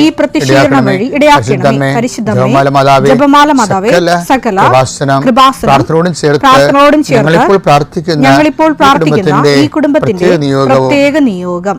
ഈ പ്രത്യക്ഷീകരണം വഴി ഇടയാക്കണമേ. പരിശുദ്ധമേ ജപമാല മാതാവേ സകല പ്രാർത്ഥനയോടും ചേർത്ത് ഞങ്ങളിപ്പോൾ പ്രാർത്ഥിക്കുന്ന ഈ കുടുംബത്തിന്റെ പ്രത്യേക നിയോഗം.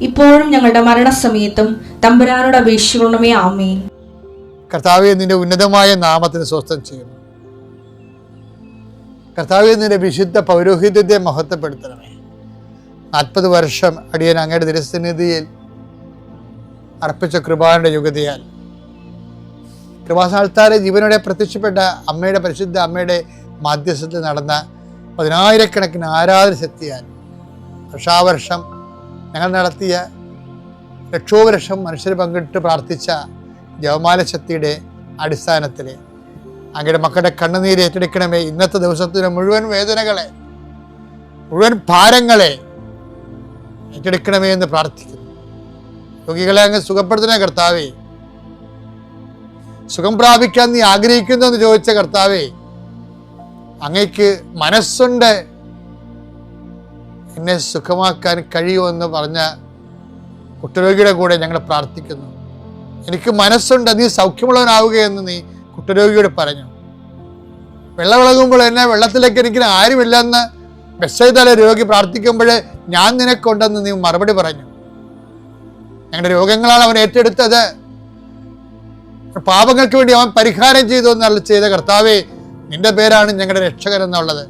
ഇപ്പോഴും ഞങ്ങളുടെ മരണസമയത്തും തമ്പുരാനോട് അപേക്ഷിക്കണമേ ആമേൻ. കർത്താവെ നിന്റെ ഉന്നതമായ നാമത്തിന് സ്വസ്ഥം ചെയ്യുന്നു. കർത്താവെ നിന്റെ വിശുദ്ധ പൗരോഹിത്യത്തെ മഹത്വപ്പെടുത്തണമേ. നാൽപ്പത് വർഷം അടിയൻ അങ്ങയുടെ ദിനസന്നിധിയിൽ അർപ്പിച്ച കൃപാന്റെ യുഗതിയാൽ കൃപാസാൽത്താരെ ജീവനോടെ പ്രത്യക്ഷപ്പെട്ട അമ്മയുടെ പരിശുദ്ധ അമ്മയുടെ മാധ്യസ്ഥത്തിൽ നടന്ന പതിനായിരക്കണക്കിന് ആരാധന ശക്തിയാൽ. വർഷാവർഷം ഞങ്ങൾ നടത്തിയ ലക്ഷോപലക്ഷം മനുഷ്യർ പങ്കിട്ട് പ്രാർത്ഥിച്ച ജവമാല ശക്തിയുടെ അടിസ്ഥാനത്തിൽ അങ്ങയുടെ മക്കളുടെ കണ്ണുനീര് ഏറ്റെടുക്കണമേ. ഇന്നത്തെ ദിവസത്തിലെ മുഴുവൻ വേദനകളെ മുഴുവൻ ഭാരങ്ങളെ ഏറ്റെടുക്കണമേ എന്ന് പ്രാർത്ഥിക്കുന്നു. രോഗികളെ അങ്ങ് സുഖപ്പെടുത്തുന്ന കർത്താവേ. സുഖം പ്രാപിക്കാൻ നീ ആഗ്രഹിക്കുന്നു എന്ന് ചോദിച്ച കർത്താവേ അങ്ങയ്ക്ക് മനസ്സുണ്ട് എന്നെ സുഖമാക്കാൻ കഴിയുമെന്ന് പറഞ്ഞ കുട്ടരോഗിയുടെ കൂടെ ഞങ്ങൾ പ്രാർത്ഥിക്കുന്നു. എനിക്ക് മനസ്സുണ്ട് നീ സൗഖ്യമുള്ളവനാവുകയെന്ന് നീ കുട്ടരോഗിയോട് പറഞ്ഞു. വെള്ളമിളകുമ്പോൾ എന്നെ വെള്ളത്തിലേക്ക് എനിക്ക് ആരുമില്ലെന്ന് ബെസ്സൈതല രോഗി പ്രാർത്ഥിക്കുമ്പോൾ ഞാൻ നിനക്കുണ്ടെന്ന് നീ മറുപടി പറഞ്ഞു. ഞങ്ങളുടെ രോഗങ്ങളാണ് അവൻ ഏറ്റെടുത്തത്. പാപങ്ങൾക്ക് വേണ്ടി അവൻ പരിഹാരം ചെയ്തു എന്നുള്ള ചെയ്ത കർത്താവേ നിന്റെ പേരാണ് ഞങ്ങളുടെ രക്ഷകൻ എന്നുള്ളത്.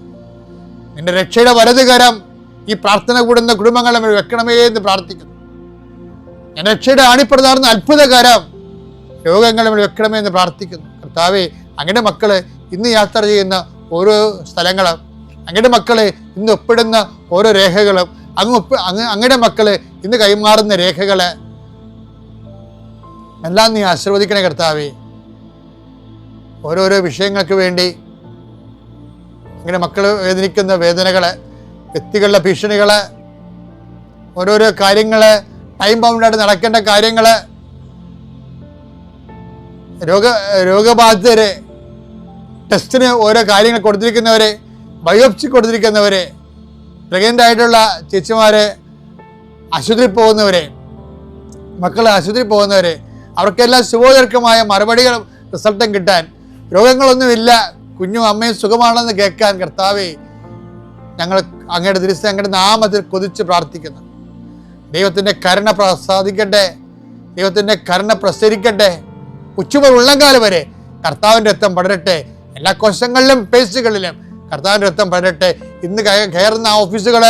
നിന്റെ രക്ഷയുടെ വലത് കരം ഈ പ്രാർത്ഥന കൂടുന്ന കുടുംബങ്ങളെ വെക്കണമേ എന്ന് പ്രാർത്ഥിക്കുന്നു. ഞാൻ രക്ഷയുടെ ആണിപ്പെടുന്ന അത്ഭുതകരം രോഗങ്ങളെ വെക്കണമേ എന്ന് പ്രാർത്ഥിക്കുന്നു. കർത്താവെ അങ്ങയുടെ മക്കൾ ഇന്ന് യാത്ര ചെയ്യുന്ന ഓരോ സ്ഥലങ്ങളും അങ്ങയുടെ മക്കളെ ഇന്ന് ഒപ്പിടുന്ന ഓരോ രേഖകളും അങ്ങ് ഒപ്പ് അങ്ങ് അങ്ങയുടെ മക്കൾ ഇന്ന് കൈമാറുന്ന രേഖകൾ എല്ലാം നീ ആശീർവദിക്കണേ കർത്താവെ. ഓരോരോ വിഷയങ്ങൾക്ക് വേണ്ടി അങ്ങനെ മക്കൾ വേദനിക്കുന്ന വേദനകൾ വ്യക്തികളുടെ ഭീഷണികൾ ഓരോരോ കാര്യങ്ങൾ ടൈം ബൗണ്ടായിട്ട് നടക്കേണ്ട കാര്യങ്ങൾ രോഗ രോഗബാധിതരെ ടെസ്റ്റിന് ഓരോ കാര്യങ്ങൾ കൊടുത്തിരിക്കുന്നവരെ ബയോപ്സി കൊടുത്തിരിക്കുന്നവരെ പ്രഗ്നന്റ് ആയിട്ടുള്ള ചേച്ചിമാരെ ആശുപത്രിയിൽ പോകുന്നവരെ മക്കൾ ആശുപത്രിയിൽ പോകുന്നവരെ അവർക്കെല്ലാം ശുഭോദർക്കമായ മറുപടികൾ റിസൾട്ടും കിട്ടാൻ രോഗങ്ങളൊന്നുമില്ല കുഞ്ഞും അമ്മയും സുഖമാണെന്ന് കേൾക്കാൻ കർത്താവേ ഞങ്ങൾ അങ്ങയുടെ തിരിച്ച് അങ്ങയുടെ നാമത്തിൽ കൊതിച്ച് പ്രാർത്ഥിക്കുന്നു. ദൈവത്തിന്റെ കരുണ പ്രസാദിക്കട്ടെ. ദൈവത്തിന്റെ കരുണ പ്രസരിക്കട്ടെ. ഉച്ചുമുതൽ ഉള്ളംകാലം വരെ കർത്താവിന്റെ രക്തം പടരട്ടെ. എല്ലാ കോശങ്ങളിലും പേസ്റ്റുകളിലും കർത്താവിന്റെ രക്തം പടരട്ടെ. ഇന്ന് കയറുന്ന ഓഫീസുകൾ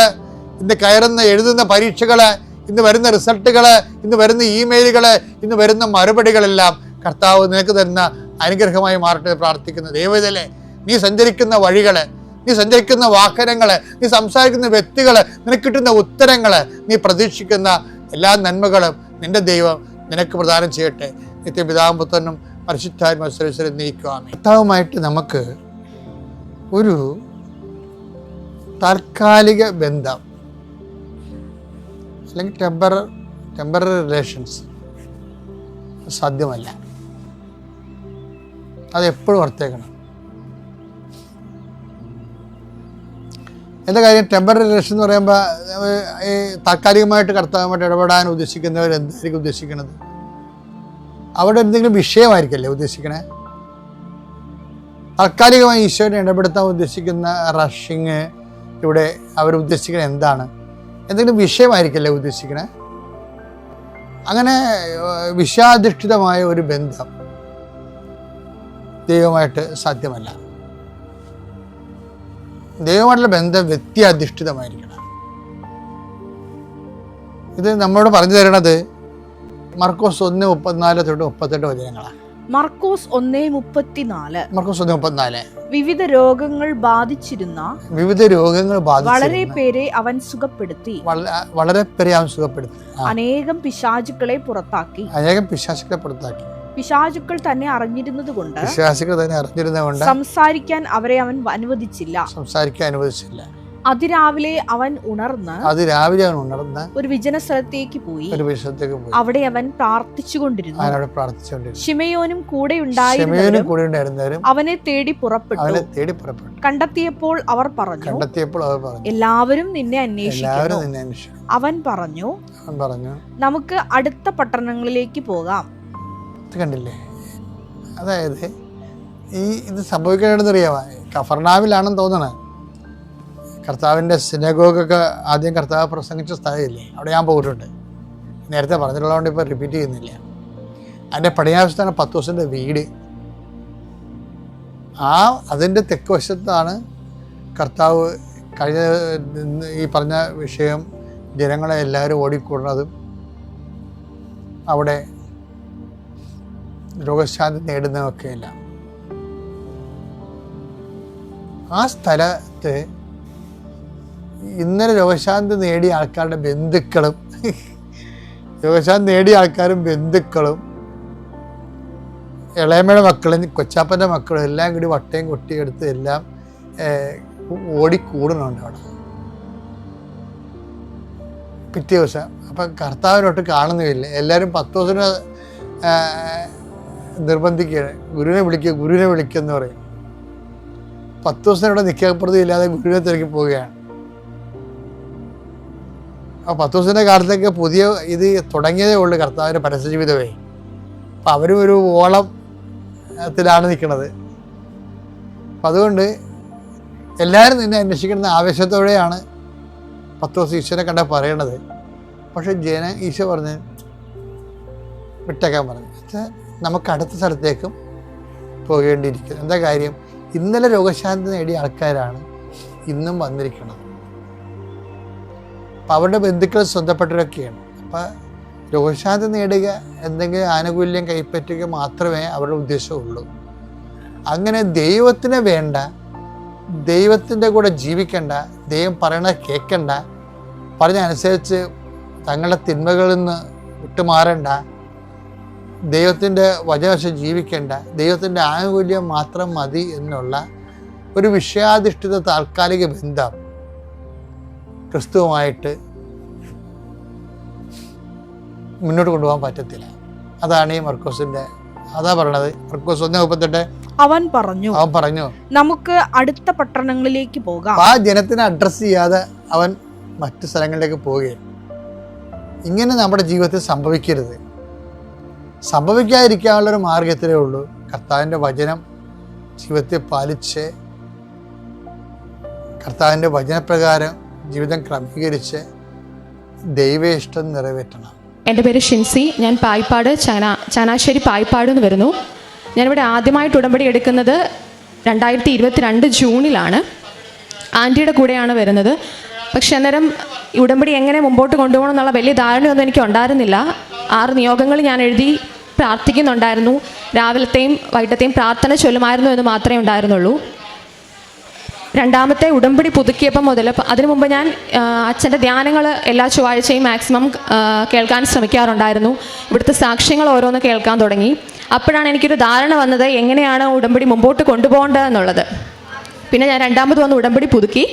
ഇന്ന് കയറുന്ന എഴുതുന്ന പരീക്ഷകൾ ഇന്ന് വരുന്ന റിസൾട്ടുകൾ ഇന്ന് വരുന്ന ഇമെയിലുകൾ ഇന്ന് വരുന്ന മറുപടികളെല്ലാം കർത്താവ് നിനക്ക് തരുന്ന അനുഗ്രഹമായി മാറട്ടെ പ്രാർത്ഥിക്കുന്നു. ദൈവത്തിലെ നീ സഞ്ചരിക്കുന്ന വഴികൾ നീ സഞ്ചരിക്കുന്ന വാഹനങ്ങൾ നീ സംസാരിക്കുന്ന വ്യക്തികൾ നിനക്ക് കിട്ടുന്ന ഉത്തരങ്ങൾ നീ പ്രതീക്ഷിക്കുന്ന എല്ലാ നന്മകളും നിന്റെ ദൈവം നിനക്ക് പ്രദാനം ചെയ്യട്ടെ. നിത്യപിതാവും പുത്രനും പരിശുദ്ധാത്മസ്വരം നീക്കുവാമേ ഭർത്താവുമായിട്ട് നമുക്ക് ഒരു താൽക്കാലിക ബന്ധം അല്ലെങ്കിൽ ടെമ്പറ ടെമ്പററി റിലേഷൻസ് സാധ്യമല്ല. അത് എപ്പോഴും ഓർത്തേക്കണം. എന്താ കാര്യം? ടെമ്പററി റിലേഷൻ എന്ന് പറയുമ്പോൾ ഈ താൽക്കാലികമായിട്ട് കർത്താവുമായിട്ട് ഇടപെടാൻ ഉദ്ദേശിക്കുന്നവർ എന്തായിരിക്കും ഉദ്ദേശിക്കുന്നത്? അവിടെ എന്തെങ്കിലും വിഷയമായിരിക്കല്ലേ ഉദ്ദേശിക്കണേ? താൽക്കാലികമായി ഈശോനെ ഇടപെടുത്താൻ ഉദ്ദേശിക്കുന്ന റഷിങ് ഇവിടെ അവർ ഉദ്ദേശിക്കുന്നത് എന്താണ്? എന്തെങ്കിലും വിഷയമായിരിക്കല്ലേ ഉദ്ദേശിക്കണേ? അങ്ങനെ വിഷയാധിഷ്ഠിതമായ ഒരു ബന്ധം ദൈവമായിട്ട് സാധ്യമല്ല. ദൈവമായിട്ടുള്ള ബന്ധം വ്യക്തിയധിഷ്ഠിതമായിരിക്കണം. ഇത് നമ്മളോട് പറഞ്ഞു തരണത് മർക്കോസ് ഒന്ന് മുപ്പത്തിനാല് തൊട്ട് മുപ്പത്തെട്ട് വചനങ്ങളാണ്. മർക്കോസ് ഒന്നേ മുപ്പത്തിനാല്. മർക്കോസ് ഒന്ന് മുപ്പത്തിനാല്. വിവിധ രോഗങ്ങൾ ബാധിച്ചിരുന്ന വിവിധ രോഗങ്ങൾ വളരെ പേരെ അവൻ സുഖപ്പെടുത്തി. വളരെ പേരെ അവൻ സുഖപ്പെടുത്തി. അനേകം പിശാചുക്കളെ പുറത്താക്കി. അനേകം പിശാചുക്കളെ പുറത്താക്കി. പിശാചുക്കൾ തന്നെ അറിഞ്ഞിരുന്നത് കൊണ്ട് വിശ്വാസികൾ തന്നെ അറിഞ്ഞിരുന്നതുകൊണ്ട് സംസാരിക്കാൻ അവരെ അവൻ അനുവദിച്ചില്ല. സംസാരിക്കാൻ അനുവദിച്ചില്ല. അതിരാവിലെ അവൻ ഉണർന്ന് അത് രാവിലെ അവൻ ഉണർന്ന് ഒരു വിജന സ്ഥലത്തേക്ക് പോയി. ഒരു വിഷയത്തേക്ക് പോയി. അവിടെ അവൻ പ്രാർത്ഥിച്ചുകൊണ്ടിരുന്നു. അവനവിടെ പ്രാർത്ഥിച്ചുകൊണ്ടിരുന്നു. ഷിമയോനും കൂടെ ഉണ്ടായിരുന്നു കൂടെ ഉണ്ടായിരുന്നവരും അവനെ തേടി പുറപ്പെട്ടു. അവനെ തേടി പുറപ്പെട്ടു. കണ്ടെത്തിയപ്പോൾ അവർ പറഞ്ഞു കണ്ടെത്തിയപ്പോൾ അവർ പറഞ്ഞു എല്ലാവരും നിന്നെ എല്ലാവരും അന്വേഷിക്കുന്നു നിന്നെ അന്വേഷിക്കും അവൻ പറഞ്ഞു അവൻ പറഞ്ഞു നമുക്ക് അടുത്ത പട്ടണങ്ങളിലേക്ക് പോകാം. ഇത് കണ്ടില്ലേ? അതായത് ഈ ഇത് സംഭവിക്കണമെന്ന് അറിയാമോ? കഫർനാവിലാണെന്ന് തോന്നണേ. കർത്താവിന്റെ സിനഗോഗൊക്കെ ആദ്യം കർത്താവ് പ്രസംഗിച്ച സ്ഥലമില്ലേ? അവിടെ ഞാൻ പോയിട്ടുണ്ട്. നേരത്തെ പറഞ്ഞിട്ടുള്ളതുകൊണ്ട് ഇപ്പോൾ റിപ്പീറ്റ് ചെയ്യുന്നില്ല. അതിന്റെ പടിഞ്ഞാവശത്താണ് പത്ത് ദിവസത്തിന്റെ വീട്. ആ അതിന്റെ തെക്ക് വശത്താണ് കർത്താവ് കഴിഞ്ഞ ഈ പറഞ്ഞ വിഷയം ജനങ്ങളെ എല്ലാവരും ഓടിക്കൂടുന്നതും അവിടെ രോഗശാന്തി നേടുന്നതൊക്കെയല്ല. ആ സ്ഥലത്ത് ഇന്നലെ രോഗശാന്തി നേടിയ ആൾക്കാരുടെ ബന്ധുക്കളും രോഗശാന്തി നേടിയ ആൾക്കാരും ബന്ധുക്കളും ഇളയമ്മയുടെ മക്കളും കൊച്ചാപ്പന്റെ മക്കളും എല്ലാം കൂടി വട്ടയും കൊട്ടിയെടുത്ത് എല്ലാം ഓടിക്കൂടുന്നുണ്ട് അവിടെ. പിറ്റേ ദിവസം. അപ്പം കർത്താവിനോട്ട് കാണുന്നുമില്ല. എല്ലാവരും പത്ത് ദിവസത്തിന് നിർബന്ധിക്കുകയാണ്. ഗുരുവിനെ വിളിക്കുക ഗുരുവിനെ വിളിക്കുക എന്ന് പറയും. പത്ത് ദിവസം ഇവിടെ നിൽക്കപ്രതി ഇല്ലാതെ ഗുരുവിനെ തിരക്കി പോവുകയാണ്. ആ പത്ത് ദിവസത്തിന്റെ കാലത്തേക്ക് പുതിയ ഇത് തുടങ്ങിയതേ ഉള്ളൂ കർത്താവിന്റെ പരസ്യജീവിതമേ അപ്പം അവരും ഒരു ഓളം ത്തിലാണ് നിൽക്കുന്നത്. അപ്പം അതുകൊണ്ട് എല്ലാവരും നിന്നെ അന്വേഷിക്കുന്ന ആവേശത്തോടെയാണ് പത്ത് ദിവസം ഈശ്വരനെ കണ്ട പറയണത്. പക്ഷെ ജന ഈശോ പറഞ്ഞ് വിട്ടേക്കാൻ പറഞ്ഞു. നമുക്ക് അടുത്ത സ്ഥലത്തേക്കും പോകേണ്ടിയിരിക്കുന്നു. എന്താ കാര്യം? ഇന്നലെ രോഗശാന്തി നേടിയ ആൾക്കാരാണ് ഇന്നും വന്നിരിക്കുന്നത്. അപ്പം അവരുടെ ബന്ധുക്കൾ സ്വന്തപ്പെട്ടവരൊക്കെയാണ്. അപ്പം രോഗശാന്തി നേടുക എന്തെങ്കിലും ആനുകൂല്യം കൈപ്പറ്റുക മാത്രമേ അവരുടെ ഉദ്ദേശമുള്ളൂ. അങ്ങനെ ദൈവത്തിന് വേണ്ട ദൈവത്തിന്റെ കൂടെ ജീവിക്കണ്ട ദൈവം പറയണ കേൾക്കണ്ട പറഞ്ഞ അനുസരിച്ച് തങ്ങളുടെ തിന്മകളിൽ നിന്ന് വിട്ടുമാറണ്ട ദൈവത്തിന്റെ വചനവശം ജീവിക്കേണ്ട ദൈവത്തിന്റെ ആനുകൂല്യം മാത്രം മതി എന്നുള്ള ഒരു വിഷയാധിഷ്ഠിത താൽക്കാലിക ബന്ധം ക്രിസ്തുവുമായിട്ട് മുന്നോട്ട് കൊണ്ടുപോകാൻ പറ്റത്തില്ല. അതാണ് ഈ മർക്കോസിന്റെ അതാ പറയണത്. മർക്കോസ് ഒന്ന് മുപ്പത്തെട്ട്. അവൻ പറഞ്ഞു അവൻ പറഞ്ഞു നമുക്ക് അടുത്ത പട്ടണങ്ങളിലേക്ക് പോകാം. ആ ജനത്തിനെ അഡ്രസ്സ് ചെയ്യാതെ അവൻ മറ്റു സ്ഥലങ്ങളിലേക്ക് പോവുകയാണ്. ഇങ്ങനെ നമ്മുടെ ജീവിതത്തിൽ സംഭവിക്കരുത്. സംഭവിക്കാതിരിക്കാനുള്ളൊരു മാർഗത്തിലേ ഉള്ളൂ. കർത്താവിന്റെ വചനം ജീവിതത്തെ പാലിച്ച് കർത്താവിന്റെ വചനപ്രകാരം ജീവിതം ക്രമീകരിച്ച് ദൈവ ഇഷ്ടം നിറവേറ്റണം. എന്റെ പേര് ഷിൻസി. ഞാൻ പായിപ്പാട് ചാന ചങ്ങനാശ്ശേരി പായിപ്പാട് എന്ന് വരുന്നു. ഞാനിവിടെ ആദ്യമായിട്ട് ഉടമ്പടി എടുക്കുന്നത് രണ്ടായിരത്തി ഇരുപത്തിരണ്ട് ജൂണിലാണ്. ആന്റിയുടെ കൂടെയാണ് വരുന്നത്. പക്ഷെ അന്നേരം ഉടമ്പടി എങ്ങനെ മുമ്പോട്ട് കൊണ്ടുപോകണം എന്നുള്ള വലിയ ധാരണയൊന്നും എനിക്ക് ഉണ്ടായിരുന്നില്ല ആറ് നിയോഗങ്ങൾ ഞാൻ എഴുതി പ്രാർത്ഥിക്കുന്നുണ്ടായിരുന്നു. രാവിലത്തെയും വൈകിട്ടത്തെയും പ്രാർത്ഥന ചൊല്ലുമായിരുന്നു എന്ന് മാത്രമേ ഉണ്ടായിരുന്നുള്ളൂ. രണ്ടാമത്തെ ഉടമ്പടി പുതുക്കിയപ്പം മുതൽ അതിനു മുമ്പ് ഞാൻ അച്ഛന്റെ ധ്യാനങ്ങൾ എല്ലാ ചൊവ്വാഴ്ചയും മാക്സിമം കേൾക്കാൻ ശ്രമിക്കാറുണ്ടായിരുന്നു. ഇവിടുത്തെ സാക്ഷ്യങ്ങൾ ഓരോന്ന് കേൾക്കാൻ തുടങ്ങി. അപ്പോഴാണ് എനിക്കൊരു ധാരണ വന്നത് എങ്ങനെയാണ് ഉടമ്പടി മുമ്പോട്ട് കൊണ്ടുപോകേണ്ടത് എന്നുള്ളത്. പിന്നെ ഞാൻ രണ്ടാമത് വന്ന് ഉടമ്പടി പുതുക്കി.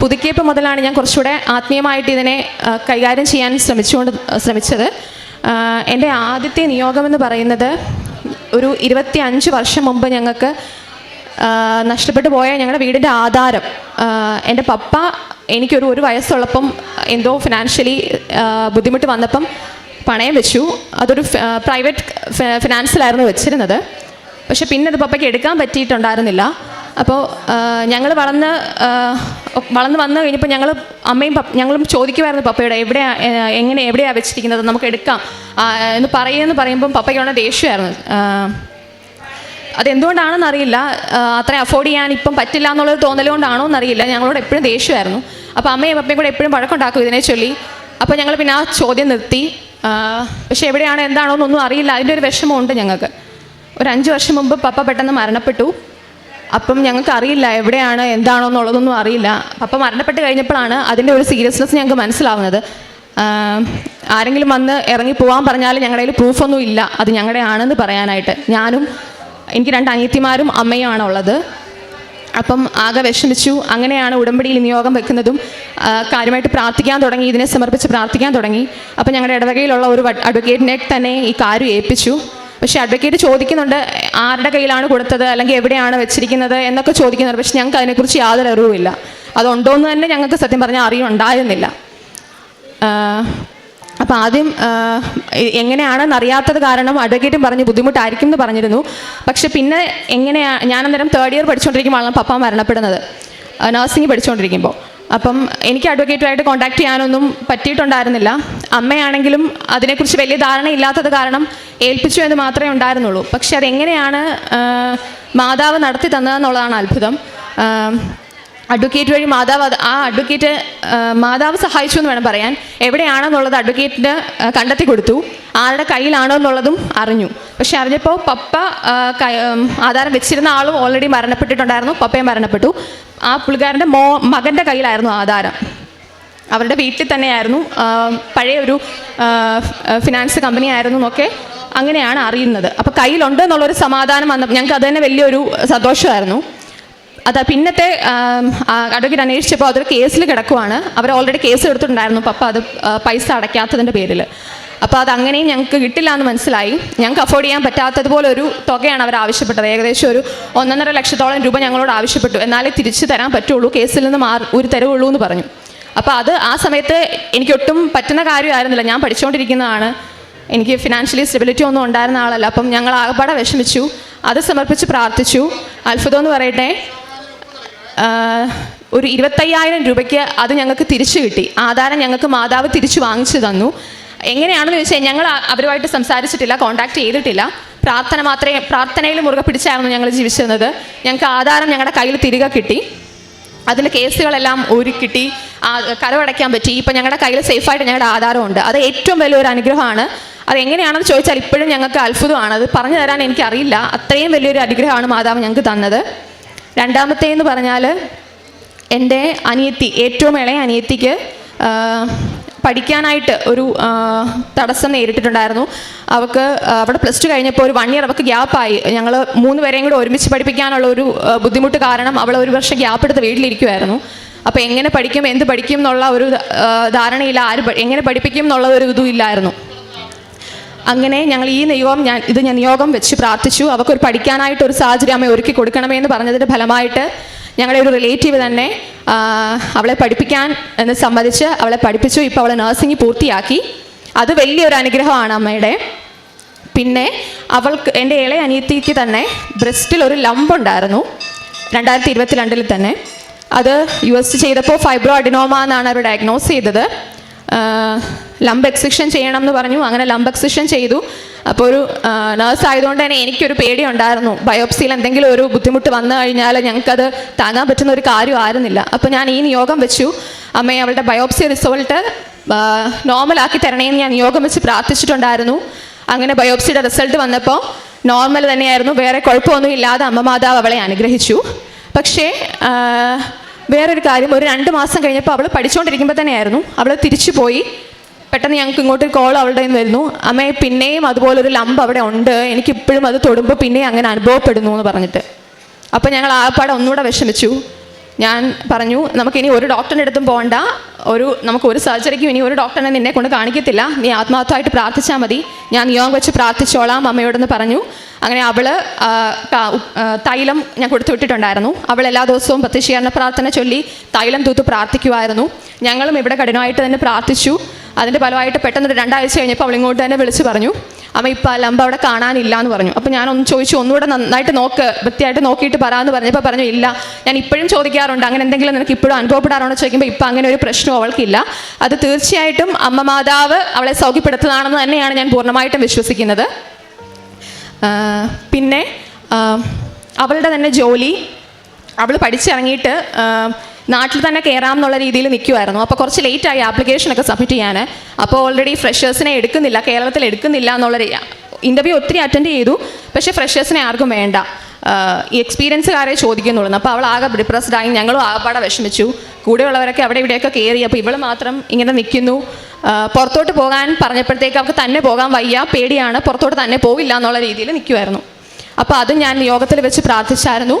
പുതുക്കിയപ്പോൾ മുതലാണ് ഞാൻ കുറച്ചുകൂടെ ആത്മീയമായിട്ട് ഇതിനെ കൈകാര്യം ചെയ്യാൻ ശ്രമിച്ചുകൊണ്ട് ശ്രമിച്ചത്. എന്റെ ആദ്യത്തെ നിയോഗമെന്ന് പറയുന്നത് ഒരു ഇരുപത്തി അഞ്ച് വർഷം മുമ്പ് ഞങ്ങൾക്ക് നഷ്ടപ്പെട്ടു പോയ ഞങ്ങളുടെ വീടിന്റെ ആധാരം. എന്റെ പപ്പ എനിക്കൊരു ഒരു വയസ്സുള്ളപ്പം എന്തോ ഫിനാൻഷ്യലി ബുദ്ധിമുട്ട് വന്നപ്പം പണയം വെച്ചു. അതൊരു പ്രൈവറ്റ് ഫിനാൻസിലായിരുന്നു വെച്ചിരുന്നത്. പക്ഷെ പിന്നെ അത് പപ്പയ്ക്ക് എടുക്കാൻ പറ്റിയിട്ടുണ്ടായിരുന്നില്ല. അപ്പോൾ ഞങ്ങൾ വളർന്ന് വളർന്ന് വന്നു കഴിഞ്ഞപ്പോൾ ഞങ്ങൾ അമ്മയും ഞങ്ങളും ചോദിക്കുമായിരുന്നു പപ്പയോട് എവിടെയാ എങ്ങനെ എവിടെയാണ് വെച്ചിരിക്കുന്നത്? നമുക്ക് എടുക്കാം. എന്ന് പറയുമെന്ന് പറയുമ്പം പപ്പയ്ക്ക് വളരെ ദേഷ്യമായിരുന്നു. അതെന്തുകൊണ്ടാണെന്ന് അറിയില്ല. അത്രയും അഫോർഡ് ചെയ്യാൻ ഇപ്പം പറ്റില്ല എന്നുള്ളൊരു തോന്നൽ കൊണ്ടാണോ എന്നറിയില്ല. ഞങ്ങളോട് എപ്പോഴും ദേഷ്യമായിരുന്നു. അപ്പോൾ അമ്മയും പപ്പയും കൂടെ എപ്പോഴും വഴക്കുണ്ടാക്കും ഇതിനെ ചൊല്ലി. അപ്പോൾ ഞങ്ങൾ പിന്നെ ആ ചോദ്യം നിർത്തി. പക്ഷേ എവിടെയാണ് എന്താണോ എന്നൊന്നും അറിയില്ല. അതിന്റെ ഒരു വിഷമമുണ്ട് ഞങ്ങൾക്ക്. ഒരു അഞ്ച് വർഷം മുമ്പ് പപ്പ പെട്ടെന്ന് മരണപ്പെട്ടു. അപ്പം ഞങ്ങൾക്ക് അറിയില്ല എവിടെയാണ് എന്താണോ എന്നുള്ളതൊന്നും അറിയില്ല. അപ്പം മരണപ്പെട്ട് കഴിഞ്ഞപ്പോഴാണ് അതിന്റെ ഒരു സീരിയസ്നെസ് ഞങ്ങൾക്ക് മനസ്സിലാവുന്നത്. ആരെങ്കിലും വന്ന് ഇറങ്ങി പോകാൻ പറഞ്ഞാൽ ഞങ്ങളുടെ കയ്യിൽ പ്രൂഫൊന്നും ഇല്ല. അത് ഞങ്ങളുടെ ആണെന്ന് പറയാനായിട്ട്. ഞാനും എനിക്ക് രണ്ട് അനിയത്തിമാരും അമ്മയുമാണ് ഉള്ളത് അപ്പം ആകെ വിഷമിച്ചു. അങ്ങനെയാണ് ഉടമ്പടിയിൽ നിയോഗം വെക്കുന്നതും കാര്യമായിട്ട് പ്രാർത്ഥിക്കാൻ തുടങ്ങി. ഇതിനെ സമർപ്പിച്ച് പ്രാർത്ഥിക്കാൻ തുടങ്ങി. അപ്പം ഞങ്ങളുടെ ഇടവകയിലുള്ള ഒരു അഡ്വക്കേറ്റിനെ തന്നെ ഈ കാര്യം ഏൽപ്പിച്ചു. പക്ഷേ അഡ്വക്കേറ്റ് ചോദിക്കുന്നുണ്ട് ആരുടെ കയ്യിലാണ് കൊടുത്തത് അല്ലെങ്കിൽ എവിടെയാണ് വെച്ചിരിക്കുന്നത് എന്നൊക്കെ ചോദിക്കുന്നുണ്ട്. പക്ഷെ ഞങ്ങൾക്ക് അതിനെക്കുറിച്ച് യാതൊരു അറിവുമില്ല. അതുണ്ടോ എന്ന് തന്നെ ഞങ്ങൾക്ക് സത്യം പറഞ്ഞാൽ അറിയുണ്ടായിരുന്നില്ല അപ്പോൾ ആദ്യം എങ്ങനെയാണെന്ന് അറിയാത്തത് കാരണം അഡ്വക്കേറ്റും പറഞ്ഞ് ബുദ്ധിമുട്ടായിരിക്കും എന്ന് പറഞ്ഞിരുന്നു. പക്ഷെ പിന്നെ എങ്ങനെയാണ് ഞാൻ തേർഡ് ഇയർ പഠിച്ചുകൊണ്ടിരിക്കുമ്പോഴാണ് പപ്പ മരണപ്പെടുന്നത്. നഴ്സിംഗ് പഠിച്ചുകൊണ്ടിരിക്കുമ്പോൾ അപ്പം എനിക്ക് അഡ്വക്കേറ്റുമായിട്ട് കോൺടാക്ട് ചെയ്യാനൊന്നും പറ്റിയിട്ടുണ്ടായിരുന്നില്ല. അമ്മയാണെങ്കിലും അതിനെക്കുറിച്ച് വലിയ ധാരണ ഇല്ലാത്തത് കാരണം ഏൽപ്പിച്ചു എന്ന് മാത്രമേ ഉണ്ടായിരുന്നുള്ളൂ. പക്ഷെ അതെങ്ങനെയാണ് മാതാവ് നടത്തി തന്നതെന്നുള്ളതാണ് അത്ഭുതം. അഡ്വക്കേറ്റ് വഴി മാതാവ് ആ അഡ്വക്കേറ്റ് മാതാവ് സഹായിച്ചു എന്ന് വേണം പറയാൻ. എവിടെയാണെന്നുള്ളത് അഡ്വക്കേറ്റിന് കണ്ടെത്തി കൊടുത്തു. ആരുടെ കയ്യിലാണോ എന്നുള്ളതും അറിഞ്ഞു. പക്ഷെ അറിഞ്ഞപ്പോൾ പപ്പ ആധാരം വെച്ചിരുന്ന ആളും ഓൾറെഡി മരണപ്പെട്ടിട്ടുണ്ടായിരുന്നു. പപ്പയും മരണപ്പെട്ടു. ആ പുള്ളിക്കാരന്റെ മോ മകന്റെ കയ്യിലായിരുന്നു ആധാരം. അവരുടെ വീട്ടിൽ തന്നെയായിരുന്നു. പഴയ ഒരു ഫിനാൻസ് കമ്പനി ആയിരുന്നു എന്നൊക്കെ അങ്ങനെയാണ് അറിയുന്നത്. അപ്പോൾ കയ്യിലുണ്ട് എന്നുള്ളൊരു സമാധാനം വന്ന ഞങ്ങൾക്ക് അത് തന്നെ വലിയൊരു സന്തോഷമായിരുന്നു. അതാ പിന്നത്തെ അഡ്വക്കേറ്റ് അന്വേഷിച്ചപ്പോൾ അതൊരു കേസിൽ കിടക്കുവാണ്. അവർ ഓൾറെഡി കേസ് എടുത്തിട്ടുണ്ടായിരുന്നു. പപ്പ അത് പൈസ അടയ്ക്കാത്തതിന്റെ പേരിൽ അപ്പോൾ അത് അങ്ങനെയും ഞങ്ങൾക്ക് കിട്ടില്ല എന്ന് മനസ്സിലായി. ഞങ്ങൾക്ക് അഫോർഡ് ചെയ്യാൻ പറ്റാത്തതുപോലെ ഒരു തുകയാണ് അവർ ആവശ്യപ്പെട്ടത്. ഏകദേശം ഒരു ഒന്നൊന്നര ലക്ഷത്തോളം രൂപ ഞങ്ങളോട് ആവശ്യപ്പെട്ടു. എന്നാലേ തിരിച്ചു തരാൻ പറ്റുള്ളൂ. കേസിൽ നിന്ന് മാറി ഒരു തരുവുള്ളൂ എന്ന് പറഞ്ഞു. അപ്പോൾ അത് ആ സമയത്ത് എനിക്കൊട്ടും പറ്റുന്ന കാര്യമായിരുന്നില്ല. ഞാൻ പഠിച്ചുകൊണ്ടിരിക്കുന്നതാണ് എനിക്ക് ഫിനാൻഷ്യലി സ്റ്റെബിലിറ്റി ഒന്നും ഉണ്ടായിരുന്ന ആളല്ല. അപ്പം ഞങ്ങൾ ആകപ്പാടെ വിഷമിച്ചു. അത് സമർപ്പിച്ച് പ്രാർത്ഥിച്ചു. അത്ഭുതം എന്ന് പറയട്ടെ. ഒരു ഇരുപത്തയ്യായിരം രൂപയ്ക്ക് അത് ഞങ്ങൾക്ക് തിരിച്ചു കിട്ടി. ആധാരം ഞങ്ങൾക്ക് മാതാവ് തിരിച്ചു വാങ്ങിച്ചു തന്നു. എങ്ങനെയാണെന്ന് ചോദിച്ചാൽ ഞങ്ങൾ അവരുമായിട്ട് സംസാരിച്ചിട്ടില്ല കോൺടാക്ട് ചെയ്തിട്ടില്ല. പ്രാർത്ഥന മാത്രമേ പ്രാർത്ഥനയിൽ മുറുകെ പിടിച്ചായിരുന്നു ഞങ്ങൾ ജീവിച്ചിരുന്നത്. ഞങ്ങൾക്ക് ആധാരം ഞങ്ങളുടെ കയ്യിൽ തിരികെ കിട്ടി. അതിന്റെ കേസുകളെല്ലാം ഒരുക്കിട്ടി കരവടയ്ക്കാൻ പറ്റി. ഇപ്പം ഞങ്ങളുടെ കയ്യിൽ സേഫായിട്ട് ഞങ്ങളുടെ ആധാരമുണ്ട്. അത് ഏറ്റവും വലിയൊരു അനുഗ്രഹമാണ്. അത് എങ്ങനെയാണെന്ന് ചോദിച്ചാൽ ഇപ്പോഴും ഞങ്ങൾക്ക് അത്ഭുതമാണ്. അത് പറഞ്ഞു തരാൻ എനിക്കറിയില്ല. അത്രയും വലിയൊരു അനുഗ്രഹമാണ് മാതാവ് ഞങ്ങൾക്ക് തന്നത്. രണ്ടാമത്തേന്ന് പറഞ്ഞാൽ എന്റെ അനിയത്തി ഏറ്റവും ഇളയ അനിയത്തിക്ക് പഠിക്കാനായിട്ട് ഒരു തടസ്സം നേരിട്ടിട്ടുണ്ടായിരുന്നു. അവൾക്ക് അവിടെ പ്ലസ് ടു കഴിഞ്ഞപ്പോൾ ഒരു വൺ ഇയർ അവൾക്ക് ഗ്യാപ്പായി ഞങ്ങൾ മൂന്ന് പേരെയും കൂടെ ഒരുമിച്ച് പഠിപ്പിക്കാനുള്ള ഒരു ബുദ്ധിമുട്ട് കാരണം അവൾ ഒരു വർഷം ഗ്യാപ്പ് എടുത്ത് വീട്ടിലിരിക്കുമായിരുന്നു അപ്പോൾ എങ്ങനെ പഠിക്കും എന്ത് പഠിക്കും എന്നുള്ള ഒരു ധാരണയില്ല ആര് എങ്ങനെ പഠിപ്പിക്കും എന്നുള്ള ഒരു ഇതും ഇല്ലായിരുന്നു. അങ്ങനെ ഞങ്ങൾ ഈ നിയോഗം ഞാൻ ഇത് ഞാൻ നിയോഗം വെച്ച് പ്രാർത്ഥിച്ചു. അവൾക്കൊരു പഠിക്കാനായിട്ട് ഒരു സാഹചര്യം അമ്മ ഒരുക്കി കൊടുക്കണമേ എന്ന് പറഞ്ഞതിന്റെ ഫലമായിട്ട് ഞങ്ങളുടെ ഒരു റിലേറ്റീവ് തന്നെ അവളെ പഠിപ്പിക്കാൻ എന്ന് സമ്മതിച്ച് അവളെ പഠിപ്പിച്ചു. ഇപ്പോൾ അവളെ നഴ്സിംഗ് പൂർത്തിയാക്കി. അത് വലിയൊരു അനുഗ്രഹമാണ് അമ്മയുടെ. പിന്നെ അവൾക്ക് എന്റെ ഇളയ അനിയത്തിക്ക് തന്നെ ബ്രസ്റ്റിൽ ഒരു ലംബ് ഉണ്ടായിരുന്നു രണ്ടായിരത്തി ഇരുപത്തിരണ്ടിൽ തന്നെ. അത് യു എസ് ചെയ്തപ്പോൾ ഫൈബ്രോ അഡിനോമ എന്നാണ് അവർ ഡയഗ്നോസ് ചെയ്തത്. ലംബ് എക്സിഷൻ ചെയ്യണം എന്ന് പറഞ്ഞു. അങ്ങനെ ലംബ് എക്സിഷൻ ചെയ്തു. അപ്പോൾ ഒരു നേഴ്സ് ആയതുകൊണ്ട് തന്നെ എനിക്കൊരു പേടി ഉണ്ടായിരുന്നു ബയോപ്സിയിൽ എന്തെങ്കിലും ഒരു ബുദ്ധിമുട്ട് വന്നു കഴിഞ്ഞാൽ ഞങ്ങൾക്കത് താങ്ങാൻ പറ്റുന്ന ഒരു കാര്യമായിരുന്നില്ല അപ്പോൾ ഞാൻ ഈ നിയോഗം വെച്ചു. അമ്മയെ അവളുടെ ബയോപ്സി റിസൾട്ട് നോർമലാക്കി തരണേന്ന് ഞാൻ നിയോഗം വെച്ച് പ്രാർത്ഥിച്ചിട്ടുണ്ടായിരുന്നു. അങ്ങനെ ബയോപ്സിയുടെ റിസൾട്ട് വന്നപ്പോൾ നോർമൽ തന്നെയായിരുന്നു. വേറെ കുഴപ്പമൊന്നും ഇല്ലാതെ അമ്മ മാതാവ് അവളെ അനുഗ്രഹിച്ചു. പക്ഷേ വേറൊരു കാര്യം. ഒരു രണ്ട് മാസം കഴിഞ്ഞപ്പോൾ അവൾ പഠിച്ചുകൊണ്ടിരിക്കുമ്പോൾ തന്നെയായിരുന്നു. അവൾ തിരിച്ചു പോയി പെട്ടെന്ന് ഞങ്ങൾക്ക് ഇങ്ങോട്ട് കോൾ അവളുടെ നിന്ന് വരുന്നു. അമ്മേ പിന്നെയും അതുപോലൊരു ലംബ് അവിടെ ഉണ്ട്. എനിക്കിപ്പോഴും അത് തൊടുമ്പോൾ പിന്നെയും അങ്ങനെ അനുഭവപ്പെടുന്നു എന്ന് പറഞ്ഞിട്ട്. അപ്പോൾ ഞങ്ങൾ ആപ്പാടെ ഒന്നുകൂടെ വിഷമിച്ചു. ഞാൻ പറഞ്ഞു നമുക്കിനി ഒരു ഡോക്ടറിന്റെ അടുത്തും പോകണ്ട ഒരു നമുക്ക് ഒരു സർജറിക്കും ഇനി ഒരു ഡോക്ടറിനെ നിന്നെ കൊണ്ട് കാണിക്കത്തില്ല. നീ ആത്മാർത്ഥമായിട്ട് പ്രാർത്ഥിച്ചാൽ മതി. ഞാൻ നിയോഗം വെച്ച് പ്രാർത്ഥിച്ചോളാം അമ്മയോടെന്ന് പറഞ്ഞു. അങ്ങനെ അവൾ തൈലം ഞാൻ കൊടുത്തു വിട്ടിട്ടുണ്ടായിരുന്നു. അവൾ എല്ലാ ദിവസവും പ്രത്യക്ഷീകരണ പ്രാർത്ഥന ചൊല്ലി തൈലം തൂത്ത് പ്രാർത്ഥിക്കുമായിരുന്നു ഞങ്ങളും ഇവിടെ കഠിനമായിട്ട് തന്നെ പ്രാർത്ഥിച്ചു. അതിന്റെ ഫലമായിട്ട് പെട്ടെന്ന് രണ്ടാഴ്ച കഴിഞ്ഞപ്പോൾ അവൾ ഇങ്ങോട്ട് തന്നെ വിളിച്ചു പറഞ്ഞു. അമ്മ ഇപ്പം ആ ലംബ അവിടെ കാണാനില്ല എന്ന് പറഞ്ഞു. അപ്പോൾ ഞാനൊന്ന് ചോദിച്ചു ഒന്നുകൂടെ നന്നായിട്ട് നോക്ക് വൃത്തിയായിട്ട് നോക്കിയിട്ട് പറയാമെന്ന് പറഞ്ഞപ്പോൾ പറഞ്ഞു ഇല്ല ഞാൻ ഇപ്പോഴും ചോദിക്കാറുണ്ട്. അങ്ങനെ എന്തെങ്കിലും നിനക്ക് ഇപ്പോഴും അനുഭവപ്പെടാറുണ്ടോ ചോദിക്കുമ്പോൾ ഇപ്പം അങ്ങനെ ഒരു പ്രശ്നം അവൾക്കില്ല. അത് തീർച്ചയായിട്ടും അമ്മ മാതാവ് അവളെ സൗഖ്യപ്പെടുത്തുന്നതാണെന്ന് തന്നെയാണ് ഞാൻ പൂർണമായിട്ടും വിശ്വസിക്കുന്നത്. പിന്നെ അവളുടെ തന്നെ ജോലി. അവൾ പഠിച്ചിറങ്ങിയിട്ട് നാട്ടിൽ തന്നെ കയറാം എന്നുള്ള രീതിയിൽ നിൽക്കുമായിരുന്നു അപ്പോൾ കുറച്ച് ലേറ്റായി ആപ്ലിക്കേഷനൊക്കെ സബ്മിറ്റ് ചെയ്യാൻ അപ്പോൾ ഓൾറെഡി ഫ്രഷേഴ്സിനെ എടുക്കുന്നില്ല കേരളത്തിൽ എടുക്കുന്നില്ല എന്നുള്ള ഇന്റർവ്യൂ ഒത്തിരി അറ്റൻഡ് ചെയ്തു. പക്ഷേ ഫ്രഷേഴ്സിനെ ആർക്കും വേണ്ട. ഈ എക്സ്പീരിയൻസുകാരെ ചോദിക്കുന്നുള്ളൂ. അപ്പോൾ അവൾ ആകെ ഡിപ്രസ്ഡ് ആയി. ഞങ്ങളും ആകെപ്പാടെ വിഷമിച്ചു. കൂടെയുള്ളവരൊക്കെ അവിടെ ഇവിടെയൊക്കെ കയറി അപ്പോൾ ഇവൾ മാത്രം ഇങ്ങനെ നിൽക്കുന്നു പുറത്തോട്ട് പോകാൻ പറഞ്ഞപ്പോഴത്തേക്ക് അവൾക്ക് തന്നെ പോകാൻ വയ്യ പേടിയാണ്. പുറത്തോട്ട് തന്നെ പോകില്ല എന്നുള്ള രീതിയിൽ നിൽക്കുമായിരുന്നു അപ്പോൾ അതും ഞാൻ യോഗത്തിൽ വെച്ച് പ്രാർത്ഥിച്ചായിരുന്നു.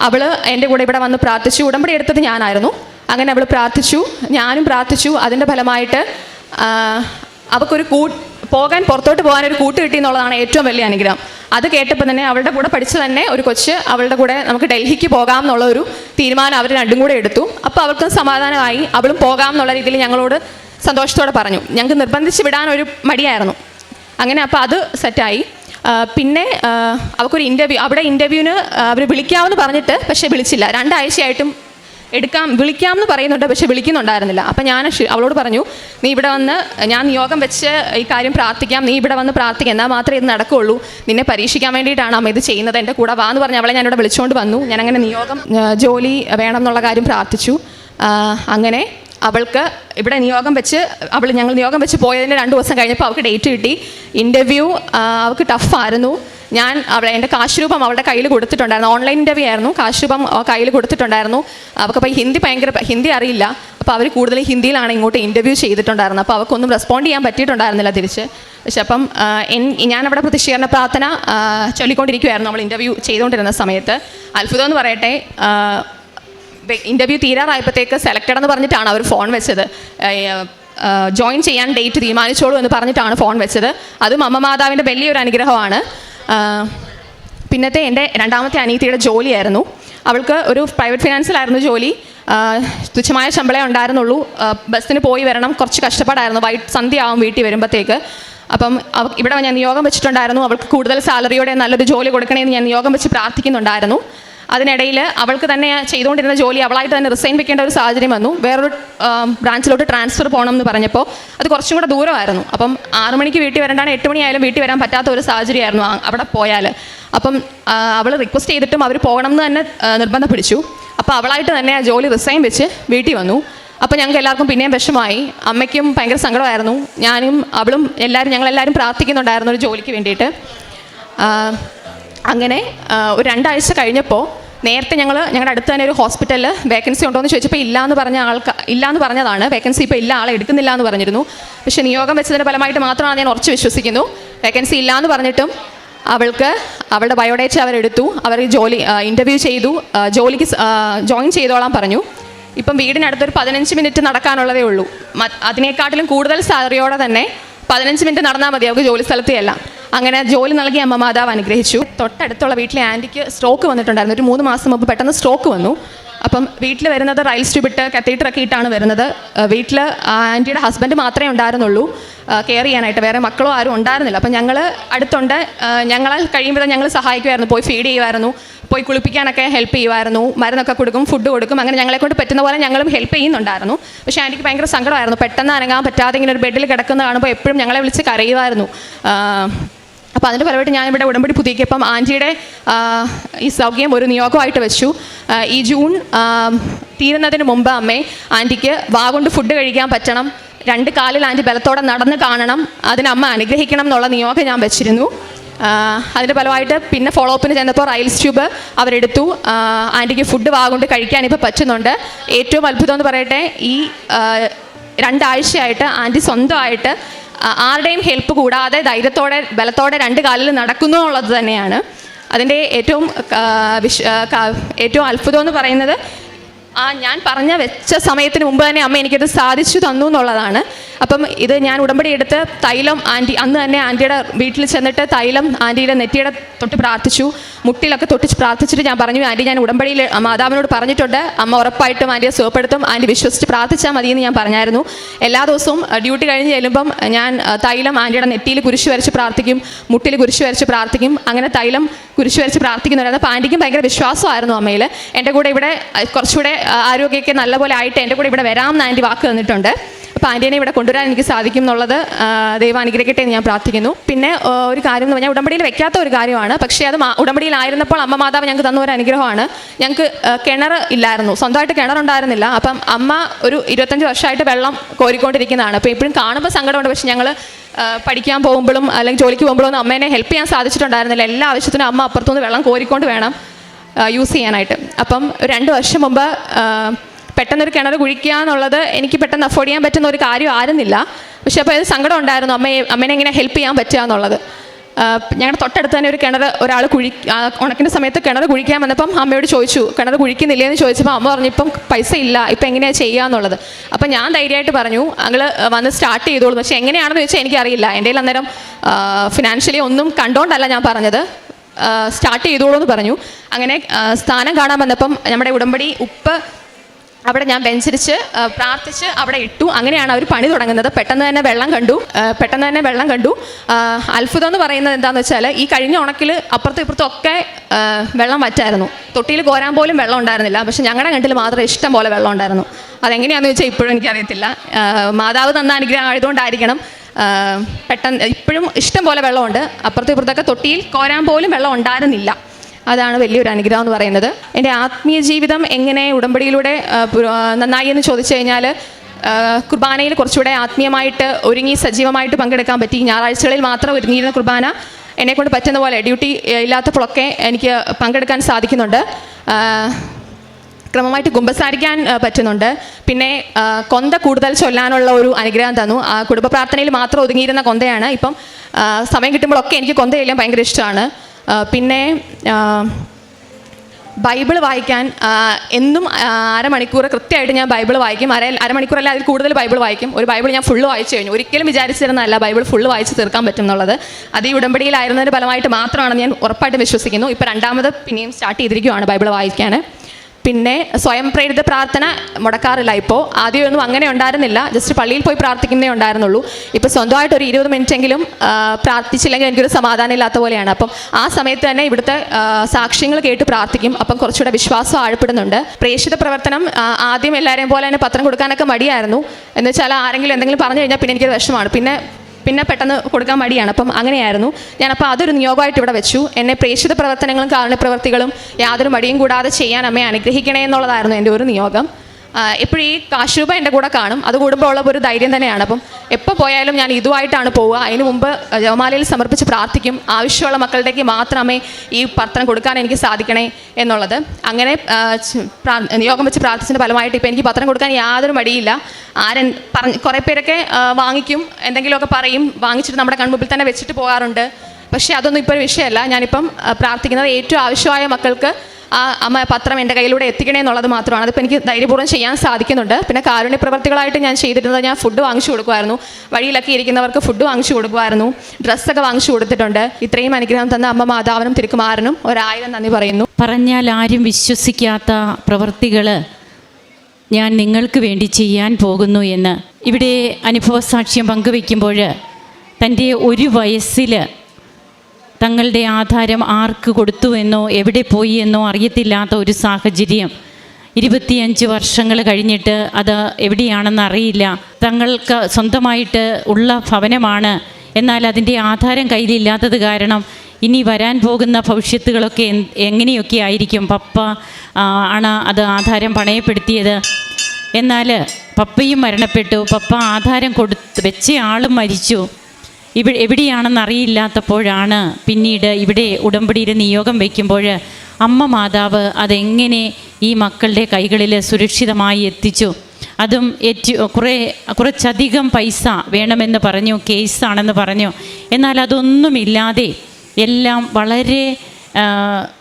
അവൾ എന്റെ കൂടെ ഇവിടെ വന്ന് പ്രാർത്ഥിച്ചു. ഉടമ്പടി എടുത്തത് ഞാനായിരുന്നു. അങ്ങനെ അവൾ പ്രാർത്ഥിച്ചു. ഞാനും പ്രാർത്ഥിച്ചു. അതിന്റെ ഫലമായിട്ട് അവൾക്കൊരു കൂ പോകാൻ പുറത്തോട്ട് പോകാൻ ഒരു കൂട്ട് കിട്ടി എന്നുള്ളതാണ് ഏറ്റവും വലിയ അനുഗ്രഹം. അത് കേട്ടപ്പോൾ തന്നെ അവളുടെ കൂടെ പഠിച്ചു തന്നെ ഒരു കൊച്ച് അവളുടെ കൂടെ നമുക്ക് ഡൽഹിക്ക് പോകാം എന്നുള്ള ഒരു തീരുമാനം അവർ രണ്ടും കൂടെ എടുത്തു. അപ്പോൾ അവൾക്കും സമാധാനമായി. അവളും പോകാം എന്നുള്ള രീതിയിൽ ഞങ്ങളോട് സന്തോഷത്തോടെ പറഞ്ഞു. ഞങ്ങൾക്ക് നിർബന്ധിച്ച് വിടാൻ ഒരു മടിയായിരുന്നു. അങ്ങനെ അപ്പോൾ അത് സെറ്റായി പിന്നെ അവർക്കൊരു ഇന്റർവ്യൂ അവിടെ ഇന്റർവ്യൂവിന് അവർ വിളിക്കാമെന്ന് പറഞ്ഞിട്ട് പക്ഷേ വിളിച്ചില്ല. രണ്ടാഴ്ചയായിട്ടും എടുക്കാം വിളിക്കാമെന്ന് പറയുന്നുണ്ട് പക്ഷേ വിളിക്കുന്നുണ്ടായിരുന്നില്ല. അപ്പം ഞാൻ അവളോട് പറഞ്ഞു നീ ഇവിടെ വന്ന് ഞാൻ നിയോഗം വെച്ച് ഈ കാര്യം പ്രാർത്ഥിക്കാം. നീ ഇവിടെ വന്ന് പ്രാർത്ഥിക്കാം എന്നാൽ മാത്രമേ ഇത് നടക്കുകയുള്ളൂ. നിന്നെ പരീക്ഷിക്കാൻ വേണ്ടിയിട്ടാണ് അമ്മ ഇത് ചെയ്യുന്നത്. എന്റെ കൂടെ വാ എന്ന് പറഞ്ഞ് അവളെ ഞാനിവിടെ വിളിച്ചുകൊണ്ട് വന്നു. ഞാനങ്ങനെ നിയോഗം ജോലി വേണം എന്നുള്ള കാര്യം പ്രാർത്ഥിച്ചു. അങ്ങനെ അവൾക്ക് ഇവിടെ നിയോഗം വെച്ച് അവൾ ഞങ്ങൾ നിയോഗം വെച്ച് പോയതിന്റെ രണ്ട് ദിവസം കഴിഞ്ഞപ്പോൾ അവൾക്ക് ഡേറ്റ് കിട്ടി. ഇന്റർവ്യൂ അവൾക്ക് ടഫായിരുന്നു ഞാൻ അവളെ എന്റെ കാശ് രൂപം അവളുടെ കയ്യിൽ കൊടുത്തിട്ടുണ്ടായിരുന്നു. ഓൺലൈൻ ഇന്റർവ്യൂ ആയിരുന്നു. കാശ് രൂപം കയ്യിൽ കൊടുത്തിട്ടുണ്ടായിരുന്നു. അവൾക്കപ്പോൾ ഹിന്ദി ഭയങ്കര ഹിന്ദി അറിയില്ല. അപ്പോൾ അവർ കൂടുതൽ ഹിന്ദിയിലാണ് ഇങ്ങോട്ട് ഇന്റർവ്യൂ ചെയ്തിട്ടുണ്ടായിരുന്നത്. അപ്പോൾ അവൾക്കൊന്നും റെസ്പോണ്ട് ചെയ്യാൻ പറ്റിയിട്ടുണ്ടായിരുന്നില്ല തിരിച്ച്. പക്ഷെ അപ്പം ഞാനവിടെ പ്രതിഷേധന പ്രാർത്ഥന ചൊല്ലിക്കൊണ്ടിരിക്കുമായിരുന്നു നമ്മൾ ഇന്റർവ്യൂ ചെയ്തുകൊണ്ടിരുന്ന സമയത്ത്. അത്ഭുതം എന്ന് പറയട്ടെ ഇന്റർവ്യൂ തീരാറായപ്പോഴത്തേക്ക് സെലക്റ്റഡ് എന്ന് പറഞ്ഞിട്ടാണ് അവർ ഫോൺ വെച്ചത്. ജോയിൻ ചെയ്യാൻ ഡേറ്റ് തീരുമാനിച്ചോളൂ എന്ന് പറഞ്ഞിട്ടാണ് ഫോൺ വെച്ചത്. അതും അമ്മ മാതാവിന്റെ വലിയൊരു അനുഗ്രഹമാണ്. പിന്നത്തെ എന്റെ രണ്ടാമത്തെ അനീതിയുടെ ജോലിയായിരുന്നു. അവൾക്ക് ഒരു പ്രൈവറ്റ് ഫിനാൻസിലായിരുന്നു ജോലി. തുച്ഛമായ ശമ്പളേ ഉണ്ടായിരുന്നുള്ളൂ. ബസ്സിന് പോയി വരണം. കുറച്ച് കഷ്ടപ്പാടായിരുന്നു. വൈറ്റ് സന്ധ്യയാവും വീട്ടിൽ വരുമ്പോഴത്തേക്ക് അപ്പം ഇവിടെ ഞാൻ നിയോഗം വെച്ചിട്ടുണ്ടായിരുന്നു. അവൾക്ക് കൂടുതൽ സാലറിയോടെ നല്ലൊരു ജോലി കൊടുക്കണമെന്ന് ഞാൻ നിയോഗം വെച്ച് പ്രാർത്ഥിക്കുന്നുണ്ടായിരുന്നു. അതിനിടയിൽ അവൾക്ക് തന്നെ ചെയ്തുകൊണ്ടിരുന്ന ജോലി അവളായിട്ട് തന്നെ റിസൈൻ വെക്കേണ്ട ഒരു സാഹചര്യം വന്നു. വേറൊരു ബ്രാഞ്ചിലോട്ട് ട്രാൻസ്ഫർ പോകണം എന്ന് പറഞ്ഞപ്പോൾ അത് കുറച്ചും കൂടെ ദൂരമായിരുന്നു. അപ്പം ആറു മണിക്ക് വീട്ടിൽ വരേണ്ടാണ് എട്ട് മണിയായാലും വീട്ടിൽ വരാൻ പറ്റാത്ത ഒരു സാഹചര്യമായിരുന്നു അവിടെ പോയാൽ അപ്പം അവൾ റിക്വസ്റ്റ് ചെയ്തിട്ടും അവർ പോകണം എന്ന് തന്നെ നിർബന്ധം പിടിച്ചു. അപ്പോൾ അവളായിട്ട് തന്നെ ആ ജോലി റിസൈൻ വെച്ച് വീട്ടിൽ വന്നു. അപ്പോൾ ഞങ്ങൾക്ക് എല്ലാവർക്കും പിന്നെയും വിഷമമായി. അമ്മയ്ക്കും ഭയങ്കര സങ്കടമായിരുന്നു. ഞാനും അവളും എല്ലാവരും ഞങ്ങളെല്ലാവരും പ്രാർത്ഥിക്കുന്നുണ്ടായിരുന്നു ഒരു ജോലിക്ക് വേണ്ടിയിട്ട്. അങ്ങനെ ഒരു രണ്ടാഴ്ച കഴിഞ്ഞപ്പോൾ നേരത്തെ ഞങ്ങൾ ഞങ്ങളുടെ അടുത്ത് തന്നെ ഒരു ഹോസ്പിറ്റലിൽ വേക്കൻസി ഉണ്ടോ എന്ന് ചോദിച്ചപ്പോൾ ഇല്ല എന്ന് പറഞ്ഞ ആൾക്ക് ഇല്ല എന്ന് പറഞ്ഞതാണ്. വേക്കൻസി ഇപ്പോൾ ഇല്ല ആളെ എടുക്കുന്നില്ല എന്ന് പറഞ്ഞിരുന്നു. പക്ഷേ നിയോഗം വെച്ചതിന്റെ ഫലമായിട്ട് മാത്രമാണ് ഞാൻ ഉറച്ചു വിശ്വസിക്കുന്നു. വേക്കൻസി ഇല്ല എന്ന് പറഞ്ഞിട്ടും അവൾക്ക് അവളുടെ ബയോഡേറ്റ അവരെടുത്തു. അവർ ജോലി ഇന്റർവ്യൂ ചെയ്തു. ജോലിക്ക് ജോയിൻ ചെയ്തോളാൻ പറഞ്ഞു. ഇപ്പം വീടിനടുത്തൊരു പതിനഞ്ച് മിനിറ്റ് നടക്കാനുള്ളതേ ഉള്ളൂ. അതിനേക്കാട്ടിലും കൂടുതൽ സാലറിയോടെ തന്നെ പതിനഞ്ച് മിനിറ്റ് നടന്നാൽ മതി അവർക്ക് ജോലി സ്ഥലത്തെയല്ല അങ്ങനെ ജോലി നൽകി അമ്മ മാതാവ് അനുഗ്രഹിച്ചു. തൊട്ടടുത്തുള്ള വീട്ടിലെ ആന്റിക്ക് സ്ട്രോക്ക് വന്നിട്ടുണ്ടായിരുന്നു. ഒരു മൂന്ന് മാസം മുമ്പ് പെട്ടെന്ന് സ്ട്രോക്ക് വന്നു. അപ്പം വീട്ടിൽ വരുന്നത് റയൽ സ്റ്റുബിട്ട് കത്തീട്ടറൊക്കെ ഇട്ടാണ് വരുന്നത്. വീട്ടിൽ ആന്റിയുടെ ഹസ്ബൻഡ് മാത്രമേ ഉണ്ടായിരുന്നുള്ളൂ. കെയർ ചെയ്യാനായിട്ട്. വേറെ മക്കളോ ആരും ഉണ്ടായിരുന്നില്ല. അപ്പം ഞങ്ങൾ അടുത്തുണ്ട്. ഞങ്ങളെ ഞങ്ങളാൽ കഴിയുമ്പോൾ ഞങ്ങൾ സഹായിക്കുമായിരുന്നു. പോയി ഫീഡ് ചെയ്യുമായിരുന്നു. പോയി കുളിപ്പിക്കാനൊക്കെ ഹെൽപ്പ് ചെയ്യുമായിരുന്നു മരുന്നൊക്കെ കൊടുക്കും ഫുഡ് കൊടുക്കും. അങ്ങനെ ഞങ്ങളെ കൊണ്ട് പറ്റുന്ന പോലെ ഞങ്ങളും ഹെൽപ്പ് ചെയ്യുന്നുണ്ടായിരുന്നു. പക്ഷേ ആന്റിക്ക് ഭയങ്കര സങ്കടമായിരുന്നു. പെട്ടെന്ന് അനങ്ങാൻ പറ്റാതെ ഇങ്ങനെ ഒരു ബെഡിൽ കിടക്കുന്ന കാണുമ്പോൾ എപ്പോഴും ഞങ്ങളെ വിളിച്ച് കരയുമായിരുന്നു അപ്പോൾ അതിന്റെ ഫലമായിട്ട് ഞാൻ ഇവിടെ ഉടമ്പടി പുതുക്കിയപ്പം ആന്റിയുടെ ഈ സൗഖ്യം ഒരു നിയോഗമായിട്ട് വെച്ചു. ഈ ജൂൺ തീരുന്നതിന് മുമ്പ് അമ്മേ ആന്റിക്ക് വാ കൊണ്ട് ഫുഡ് കഴിക്കാൻ പറ്റണം. രണ്ട് കാലിൽ ആന്റി ബലത്തോടെ നടന്ന് കാണണം. അതിനമ്മ അനുഗ്രഹിക്കണം എന്നുള്ള നിയോഗം ഞാൻ വെച്ചിരുന്നു. അതിന്റെ ഫലമായിട്ട് പിന്നെ ഫോളോ അപ്പിന് ചെന്നപ്പോൾ റൈൽസ് ട്യൂബ് അവരെടുത്തു. ആന്റിക്ക് ഫുഡ് വാ കഴിക്കാനിപ്പോൾ പറ്റുന്നുണ്ട്. ഏറ്റവും അത്ഭുതം എന്ന് പറയട്ടെ ഈ രണ്ടാഴ്ചയായിട്ട് ആന്റി സ്വന്തമായിട്ട് ആരുടെയും ഹെൽപ്പ് കൂടാതെ ധൈര്യത്തോടെ ബലത്തോടെ രണ്ട് കാലിൽ നടക്കുന്നു എന്നുള്ളത് തന്നെയാണ്. അതിന്റെ ഏറ്റവും ഏറ്റവും അത്ഭുതം എന്ന് പറയുന്നത് ആ ഞാൻ പറഞ്ഞ വെച്ച സമയത്തിന് മുമ്പ് തന്നെ അമ്മ എനിക്കത് സാധിച്ചു തന്നു എന്നുള്ളതാണ്. അപ്പം ഇത് ഞാൻ ഉടമ്പടി എടുത്ത് തൈലം ആന്റി അന്ന് തന്നെ ആന്റിയുടെ വീട്ടിൽ ചെന്നിട്ട് തൈലം ആന്റിയുടെ നെറ്റിയുടെ തൊട്ട് പ്രാർത്ഥിച്ചു. മുട്ടിലൊക്കെ തൊട്ടിച്ച് പ്രാർത്ഥിച്ചിട്ട് ഞാൻ പറഞ്ഞു ആന്റി ഞാൻ ഉടമ്പടിയിൽ മാതാവിനോട് പറഞ്ഞിട്ടുണ്ട്. അമ്മ ഉറപ്പായിട്ടും ആന്റിയെ സുഖപ്പെടുത്തും. ആന്റി വിശ്വസിച്ച് പ്രാർത്ഥിച്ചാൽ മതി എന്ന് ഞാൻ പറഞ്ഞായിരുന്നു. എല്ലാ ദിവസവും ഡ്യൂട്ടി കഴിഞ്ഞ് ചെല്ലുമ്പം ഞാൻ തൈലം ആന്റിയുടെ നെറ്റിയിൽ കുരിശ് വരച്ച് പ്രാർത്ഥിക്കും മുട്ടിൽ കുരിശ് വരച്ച് പ്രാർത്ഥിക്കും. അങ്ങനെ തൈലം കുരിശ് വരച്ച് പ്രാർത്ഥിക്കുന്നുണ്ടായിരുന്നു അപ്പോൾ ആന്റിക്കും ഭയങ്കര വിശ്വാസമായിരുന്നു അമ്മയിൽ. എന്റെ കൂടെ ഇവിടെ കുറച്ചുകൂടെ ആരോഗ്യമൊക്കെ നല്ലപോലെ ആയിട്ട് എന്റെ കൂടെ ഇവിടെ വരാം വരാമെന്ന് ആന്റി വാക്ക് തന്നിട്ടുണ്ട്. അപ്പോൾ ആന്റീനെ ഇവിടെ കൊണ്ടുവരാൻ എനിക്ക് സാധിക്കും എന്നുള്ളത് ദൈവം അനുഗ്രഹിക്കട്ടെ എന്ന് ഞാൻ പ്രാർത്ഥിക്കുന്നു. പിന്നെ ഒരു കാര്യം എന്ന് പറഞ്ഞാൽ ഉടമ്പടിയിൽ വെക്കാത്ത ഒരു കാര്യമാണ്. പക്ഷേ അത് ഉടമ്പടിയിലായിരുന്നപ്പോൾ അമ്മ മാതാവ് ഞങ്ങൾക്ക് തന്ന ഒരു അനുഗ്രഹമാണ്. ഞങ്ങൾക്ക് കിണർ ഇല്ലായിരുന്നു. സ്വന്തമായിട്ട് കിണറുണ്ടായിരുന്നില്ല അപ്പം അമ്മ ഒരു ഇരുപത്തഞ്ച് വർഷമായിട്ട് വെള്ളം കോരിക്കൊണ്ടിരിക്കുന്നതാണ്. അപ്പോൾ ഇപ്പോഴും കാണുമ്പോൾ സങ്കടമുണ്ട്. പക്ഷേ ഞങ്ങൾ പഠിക്കാൻ പോകുമ്പോഴും അല്ലെങ്കിൽ ജോലിക്ക് പോകുമ്പോഴും അമ്മേനെ ഹെൽപ്പ് ചെയ്യാൻ സാധിച്ചിട്ടുണ്ടായിരുന്നില്ല. എല്ലാ ആവശ്യത്തിനും അമ്മ അപ്പുറത്തുനിന്ന് വെള്ളം കോരിക്കൊണ്ട് വേണം. യൂസ് ചെയ്യാനായിട്ട്. അപ്പം രണ്ട് വർഷം മുമ്പ് പെട്ടെന്നൊരു കിണർ കുഴിക്കുക എന്നുള്ളത് എനിക്ക് പെട്ടെന്ന് അഫോർഡ് ചെയ്യാൻ പറ്റുന്ന ഒരു കാര്യം ആയിരുന്നില്ല. പക്ഷെ അപ്പോൾ അത് സങ്കടം ഉണ്ടായിരുന്നു. അമ്മയെ അമ്മേനെ എങ്ങനെ ഹെൽപ്പ് ചെയ്യാൻ പറ്റുക എന്നുള്ളത്. ഞങ്ങളുടെ തൊട്ടടുത്ത് തന്നെ ഒരു കിണർ ഒരാൾ കുഴി ഉണക്കിന്റെ സമയത്ത് കിണർ കുഴിക്കാൻ വന്നപ്പം അമ്മയോട് ചോദിച്ചു കിണർ കുഴിക്കുന്നില്ലേ എന്ന് ചോദിച്ചപ്പോൾ അമ്മ പറഞ്ഞു ഇപ്പം പൈസ ഇല്ല. ഇപ്പം എങ്ങനെയാണ് ചെയ്യുക എന്നുള്ളത്. അപ്പം ഞാൻ ധൈര്യമായിട്ട് പറഞ്ഞു അങ്ങൾ വന്ന് സ്റ്റാർട്ട് ചെയ്തോളൂ. പക്ഷേ എങ്ങനെയാണെന്ന് ചോദിച്ചാൽ എനിക്കറിയില്ല. എന്റെ അന്നേരം ഫിനാൻഷ്യലി ഒന്നും കണ്ടോണ്ടല്ല ഞാൻ പറഞ്ഞത്. സ്റ്റാർട്ട് ചെയ്തോളൂ എന്ന് പറഞ്ഞു. അങ്ങനെ സ്ഥാനം കാണാൻ വന്നപ്പം നമ്മുടെ ഉടമ്പടി ഉപ്പ് അവിടെ ഞാൻ ബെഞ്ചരിച്ച് ആ, പ്രാർത്ഥിച്ച് അവിടെ ഇട്ടു. അങ്ങനെയാണ് അവർ പണി തുടങ്ങുന്നത്. പെട്ടെന്ന് തന്നെ വെള്ളം കണ്ടു. പെട്ടെന്ന് തന്നെ വെള്ളം കണ്ടു. അത്ഭുതം എന്ന് പറയുന്നത് എന്താണെന്ന് വെച്ചാൽ ഈ കഴിഞ്ഞ ഉണക്കിൽ അപ്പുറത്തും ഇപ്പുറത്തും ഒക്കെ വെള്ളം വറ്റായിരുന്നു. തൊട്ടിയിൽ കോരാൻ പോലും വെള്ളം ഉണ്ടായിരുന്നില്ല. പക്ഷെ ഞങ്ങളുടെ കണ്ടിൽ മാത്രം ഇഷ്ടം പോലെ വെള്ളം ഉണ്ടായിരുന്നു. അതെങ്ങനെയാണെന്ന് വെച്ചാൽ ഇപ്പോഴും എനിക്കറിയത്തില്ല. മാതാവ് തന്ന അനുഗ്രഹം ആയതുകൊണ്ടായിരിക്കണം. പെട്ടെന്ന് ഇപ്പോഴും ഇഷ്ടം പോലെ വെള്ളമുണ്ട്. അപ്പുറത്തും ഇപ്പുറത്തൊക്കെ തൊട്ടിയിൽ കോരാൻ പോലും വെള്ളം ഉണ്ടായിരുന്നില്ല. അതാണ് വലിയൊരു അനുഗ്രഹം എന്ന് പറയുന്നത്. എന്റെ ആത്മീയ ജീവിതം എങ്ങനെ ഉടമ്പടിയിലൂടെ നന്നായി എന്ന് ചോദിച്ചു കഴിഞ്ഞാൽ കുർബാനയിൽ കുറച്ചുകൂടെ ആത്മീയമായിട്ട് ഒരുങ്ങി സജീവമായിട്ട് പങ്കെടുക്കാൻ പറ്റി. ഞായറാഴ്ചകളിൽ മാത്രം ഒരുങ്ങിയിരുന്ന കുർബാന എന്നെക്കൊണ്ട് പറ്റുന്ന പോലെ ഡ്യൂട്ടി ഇല്ലാത്തപ്പോഴൊക്കെ എനിക്ക് പങ്കെടുക്കാൻ സാധിക്കുന്നുണ്ട്. ക്രമമായിട്ട് കുമ്പസാരിക്കാൻ പറ്റുന്നുണ്ട്. പിന്നെ കൊന്ത കൂടുതൽ ചൊല്ലാനുള്ള ഒരു അനുഗ്രഹം തന്നു. ആ, കുടുംബ പ്രാർത്ഥനയിൽ മാത്രം ഒതുങ്ങിയിരുന്ന കൊന്തയാണ്. ഇപ്പം സമയം കിട്ടുമ്പോഴൊക്കെ എനിക്ക് കൊന്ത ചൊല്ലാൻ ഭയങ്കര ഇഷ്ടമാണ്. പിന്നെ ബൈബിൾ വായിക്കാൻ എന്നും അരമണിക്കൂർ കൃത്യമായിട്ട് ഞാൻ ബൈബിൾ വായിക്കും. അര അരമണിക്കൂറല്ല അതിൽ കൂടുതൽ ബൈബിൾ വായിക്കും. ഒരു ബൈബിൾ ഞാൻ ഫുള്ള് വായിച്ചു കഴിഞ്ഞു. ഒരിക്കലും വിചാരിച്ചിരുന്നതല്ല ബൈബിൾ ഫുള്ള് വായിച്ച് തീർക്കാൻ പറ്റും എന്നുള്ളത് അത് ഈ ഉടമ്പടിയിലായിരുന്നതിന്റെ ഫലമായിട്ട് മാത്രമാണെന്ന് ഞാൻ ഉറപ്പായിട്ടും വിശ്വസിക്കുന്നു. ഇപ്പോൾ രണ്ടാമത് പിന്നെയും സ്റ്റാർട്ട് ചെയ്തിരിക്കുകയാണ് ബൈബിൾ വായിക്കാൻ. പിന്നെ സ്വയം പ്രേരിത പ്രാർത്ഥന മുടക്കാറില്ല ഇപ്പോൾ ആദ്യമൊന്നും അങ്ങനെ ഉണ്ടായിരുന്നില്ല. ജസ്റ്റ് പള്ളിയിൽ പോയി പ്രാർത്ഥിക്കുന്നേ ഉണ്ടായിരുന്നുള്ളൂ. ഇപ്പോൾ സ്വന്തമായിട്ട് ഒരു ഇരുപത് മിനിറ്റെങ്കിലും പ്രാർത്ഥിച്ചില്ലെങ്കിൽ എനിക്കൊരു സമാധാനം ഇല്ലാത്ത പോലെയാണ്. അപ്പം ആ സമയത്ത് തന്നെ ഇവിടുത്തെ സാക്ഷ്യങ്ങൾ കേട്ട് പ്രാർത്ഥിക്കും. അപ്പം കുറച്ചുകൂടെ വിശ്വാസം ആഴപ്പെടുന്നുണ്ട്. പ്രേക്ഷിത പ്രവർത്തനം ആദ്യം എല്ലാവരെയും പോലെ തന്നെ പത്രം കൊടുക്കാനൊക്കെ മടിയായിരുന്നു. എന്ന് വെച്ചാൽ ആരെങ്കിലും എന്തെങ്കിലും പറഞ്ഞു കഴിഞ്ഞാൽ പിന്നെ എനിക്ക് വിഷമമാണ്. പിന്നെ പിന്നെ പെട്ടെന്ന് കൊടുക്കാൻ മടിയാണ്. അപ്പം അങ്ങനെയായിരുന്നു. ഞാനപ്പോൾ അതൊരു നിയോഗമായിട്ട് ഇവിടെ വെച്ചു. എന്നെ പ്രേക്ഷിത പ്രവർത്തനങ്ങളും കാരണപ്രവർത്തികളും യാതൊരു മടിയും കൂടാതെ ചെയ്യാൻ അമ്മയെ അനുഗ്രഹിക്കണേ എന്നുള്ളതായിരുന്നു എന്റെ ഒരു നിയോഗം. എപ്പോഴും ഈ കാശുരൂപ എന്റെ കൂടെ കാണും. അത് കൂടുമ്പോൾ ഉള്ള ഒരു ധൈര്യം തന്നെയാണ്. അപ്പം എപ്പോൾ പോയാലും ഞാൻ ഇതുമായിട്ടാണ് പോവുക. അതിന് മുമ്പ് ജവമാലയിൽ സമർപ്പിച്ച് പ്രാർത്ഥിക്കും. ആവശ്യമുള്ള മക്കളുടേക്ക് മാത്രമേ ഈ പത്രം കൊടുക്കാൻ എനിക്ക് സാധിക്കണേ എന്നുള്ളത്. അങ്ങനെ നിയോഗം വെച്ച് പ്രാർത്ഥിച്ചതിന്റെ ഫലമായിട്ട് ഇപ്പോൾ എനിക്ക് പത്രം കൊടുക്കാൻ യാതൊരു മടിയില്ല. ആരൻ പറഞ്ഞ് കുറേ പേരൊക്കെ വാങ്ങിക്കും. എന്തെങ്കിലുമൊക്കെ പറയും. വാങ്ങിച്ചിട്ട് നമ്മുടെ കൺമുമ്പിൽ തന്നെ വെച്ചിട്ട് പോകാറുണ്ട്. പക്ഷേ അതൊന്നും ഇപ്പോൾ ഒരു വിഷയമല്ല. ഞാനിപ്പം പ്രാർത്ഥിക്കുന്നത് ഏറ്റവും ആവശ്യമായ മക്കൾക്ക് ആ അമ്മ പത്രം എന്റെ കയ്യിലൂടെ എത്തിക്കണേ എന്നുള്ളത് മാത്രമാണ്. അതിപ്പോൾ എനിക്ക് ധൈര്യപൂർവം ചെയ്യാൻ സാധിക്കുന്നുണ്ട്. പിന്നെ കാരുണ്യ പ്രവർത്തികളായിട്ട് ഞാൻ ചെയ്തിരുന്നത് ഞാൻ ഫുഡ് വാങ്ങിച്ചു കൊടുക്കുമായിരുന്നു. വഴിയിലൊക്കെ ഇരിക്കുന്നവർക്ക് ഫുഡ് വാങ്ങിച്ചു കൊടുക്കുമായിരുന്നു. ഡ്രസ്സൊക്കെ വാങ്ങിച്ചു കൊടുത്തിട്ടുണ്ട്. ഇത്രയും അനുഗ്രഹം തന്ന അമ്മ മാതാവിനും തിരുക്കുമാരനും ഒരായിരം നന്ദി പറയുന്നു. പറഞ്ഞാൽ ആരും വിശ്വസിക്കാത്ത പ്രവൃത്തികൾ ഞാൻ നിങ്ങൾക്ക് വേണ്ടി ചെയ്യാൻ പോകുന്നു എന്ന്. ഇവിടെ അനുഭവസാക്ഷ്യം പങ്കുവെക്കുമ്പോൾ തന്റെ ഒരു വയസ്സിൽ തങ്ങളുടെ ആധാരം ആർക്ക് കൊടുത്തു എന്നോ എവിടെ പോയി എന്നോ അറിയത്തില്ലാത്ത ഒരു സാഹചര്യം. ഇരുപത്തിയഞ്ച് വർഷങ്ങൾ കഴിഞ്ഞിട്ട് അത് എവിടെയാണെന്ന് അറിയില്ല. തങ്ങൾക്ക് സ്വന്തമായിട്ട് ഉള്ള ഭവനമാണ്. എന്നാൽ അതിന്റെ ആധാരം കയ്യിലില്ലാത്തത് കാരണം ഇനി വരാൻ പോകുന്ന ഭവിഷ്യത്തുകളൊക്കെ എങ്ങനെയൊക്കെ ആയിരിക്കും? പപ്പ ആണ് അത് ആധാരം പണയപ്പെടുത്തിയത്. എന്നാൽ പപ്പയും മരണപ്പെട്ടു. പപ്പ ആധാരം കൊടുത്ത് വെച്ച ആളും മരിച്ചു. ഇവിടെ എവിടെയാണെന്ന് അറിയില്ലാത്തപ്പോഴാണ് പിന്നീട് ഇവിടെ ഉടമ്പടിയിൽ നിയോഗം വയ്ക്കുമ്പോൾ അമ്മ മാതാവ് അതെങ്ങനെ ഈ മക്കളുടെ കൈകളിൽ സുരക്ഷിതമായി എത്തിച്ചു. അതും ഏറ്റവും കുറേ കുറച്ചധികം പൈസ വേണമെന്ന് പറഞ്ഞു കേസാണെന്ന് പറഞ്ഞു. എന്നാൽ അതൊന്നുമില്ലാതെ എല്ലാം വളരെ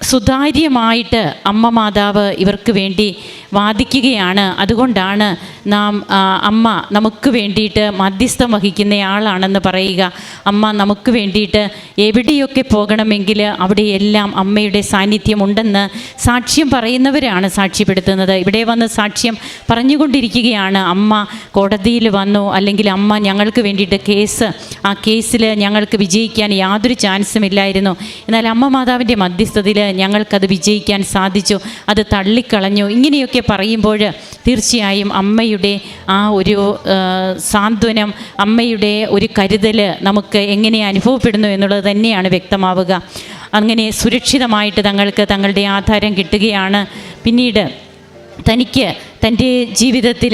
സുതാര്യമായിട്ട് അമ്മ മാതാവ് ഇവർക്ക് വേണ്ടി വാദിക്കുകയാണ്. അതുകൊണ്ടാണ് നാം അമ്മ നമുക്ക് വേണ്ടിയിട്ട് മധ്യസ്ഥം വഹിക്കുന്നയാളാണെന്ന് പറയുക. അമ്മ നമുക്ക് വേണ്ടിയിട്ട് എവിടെയൊക്കെ പോകണമെങ്കിൽ അവിടെയെല്ലാം അമ്മയുടെ സാന്നിധ്യമുണ്ടെന്ന് സാക്ഷ്യം പറയുന്നവരാണ് സാക്ഷ്യപ്പെടുത്തുന്നത്. ഇവിടെ വന്ന് സാക്ഷ്യം പറഞ്ഞുകൊണ്ടിരിക്കുകയാണ്. അമ്മ കോടതിയിൽ വന്നു അല്ലെങ്കിൽ അമ്മ ഞങ്ങൾക്ക് വേണ്ടിയിട്ട് കേസ് ആ കേസിൽ ഞങ്ങൾക്ക് വിജയിക്കാൻ യാതൊരു ചാൻസും ഇല്ലായിരുന്നു. എന്നാൽ അമ്മ മാതാവിന്റെ മധ്യസ്ഥതയിൽ ഞങ്ങൾക്കത് വിജയിക്കാൻ സാധിച്ചു. അത് തള്ളിക്കളഞ്ഞു. ഇങ്ങനെയൊക്കെ പറയുമ്പോൾ തീർച്ചയായും അമ്മയുടെ ആ ഒരു സാന്ത്വനം അമ്മയുടെ ഒരു കരുതൽ നമുക്ക് എങ്ങനെ അനുഭവപ്പെടുന്നു എന്നുള്ളത് തന്നെയാണ് വ്യക്തമാവുക. അങ്ങനെ സുരക്ഷിതമായിട്ട് തങ്ങൾക്ക് തങ്ങളുടെ ആധാരം കിട്ടുകയാണ്. പിന്നീട് തനിക്ക് തന്റെ ജീവിതത്തിൽ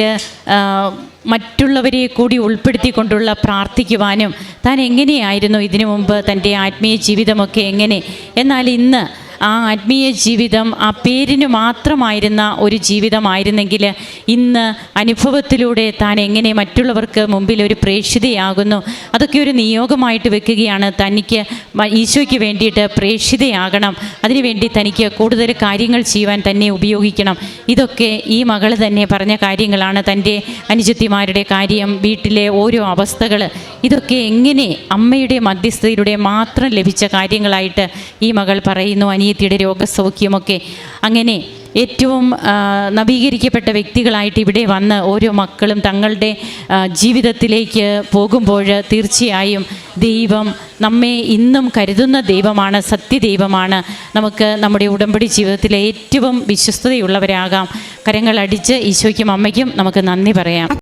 മറ്റുള്ളവരെ കൂടി ഉൾപ്പെടുത്തിക്കൊണ്ടുള്ള പ്രാർത്ഥിക്കുവാനും താൻ എങ്ങനെയായിരുന്നു ഇതിനു മുമ്പ് തന്റെ ആത്മീയ ജീവിതമൊക്കെ എങ്ങനെ? എന്നാൽ ഇന്ന് ആ ആത്മീയ ജീവിതം ആ പേരിന് മാത്രമായിരുന്ന ഒരു ജീവിതമായിരുന്നെങ്കിൽ ഇന്ന് അനുഭവത്തിലൂടെ താൻ എങ്ങനെ മറ്റുള്ളവർക്ക് മുമ്പിൽ ഒരു പ്രേക്ഷിതയാകുന്നു? അതൊക്കെ ഒരു നിയോഗമായിട്ട് വെക്കുകയാണ്. തനിക്ക് ഈശോയ്ക്ക് വേണ്ടിയിട്ട് പ്രേക്ഷിതയാകണം. അതിനുവേണ്ടി തനിക്ക് കൂടുതൽ കാര്യങ്ങൾ ചെയ്യുവാൻ തന്നെ ഉപയോഗിക്കണം. ഇതൊക്കെ ഈ മകൾ തന്നെ പറഞ്ഞ കാര്യങ്ങളാണ് തന്റെ അനുജത്തിമാരുടെ കാര്യം വീട്ടിലെ ഓരോ അവസ്ഥകൾ ഇതൊക്കെ എങ്ങനെ അമ്മയുടെ മധ്യസ്ഥതയിലൂടെ മാത്രം ലഭിച്ച കാര്യങ്ങളായിട്ട് ഈ മകൾ പറയുന്നു. അനിയത്തിയുടെ രോഗസൗഖ്യമൊക്കെ അങ്ങനെ ഏറ്റവും നവീകരിക്കപ്പെട്ട വ്യക്തികളായിട്ട് ഇവിടെ വന്ന് ഓരോ മക്കളും തങ്ങളുടെ ജീവിതത്തിലേക്ക് പോകുമ്പോൾ തീർച്ചയായും ദൈവം നമ്മെ ഇന്നും കരുതുന്ന ദൈവമാണ് സത്യദൈവമാണ്. നമുക്ക് നമ്മുടെ ഉടമ്പടി ജീവിതത്തിലെ ഏറ്റവും വിശ്വസ്തതയുള്ളവരാകാം. കരങ്ങളടിച്ച് ഈശോയ്ക്കും അമ്മയ്ക്കും നമുക്ക് നന്ദി പറയാം.